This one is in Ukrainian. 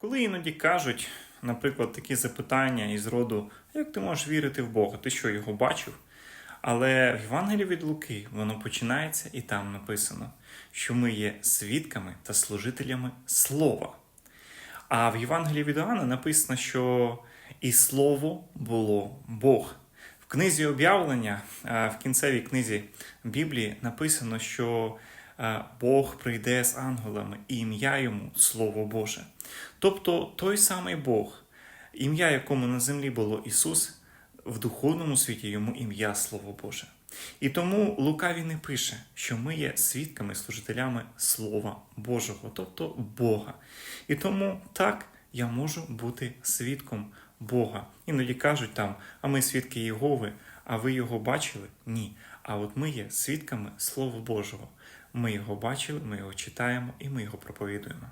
Коли іноді кажуть, наприклад, такі запитання із роду, як ти можеш вірити в Бога? Ти що його бачив? Але в Євангелії від Луки воно починається і там написано, що ми є свідками та служителями Слова. А в Євангелії від Іоанна написано, що і Слово було Бог. В книзі об'явлення, в кінцевій книзі Біблії написано, що Бог прийде з ангелами, і ім'я йому Слово Боже. Тобто той самий Бог, ім'я якому на землі було Ісус, в духовному світі йому ім'я Слово Боже. І тому Лука він і пише, що ми є свідками, служителями Слова Божого, тобто Бога. І тому так я можу бути свідком Бога. Іноді кажуть там, а ми свідки Єгови, а ви його бачили? Ні. А от ми є свідками Слова Божого. Ми його бачили, ми його читаємо і ми його проповідуємо.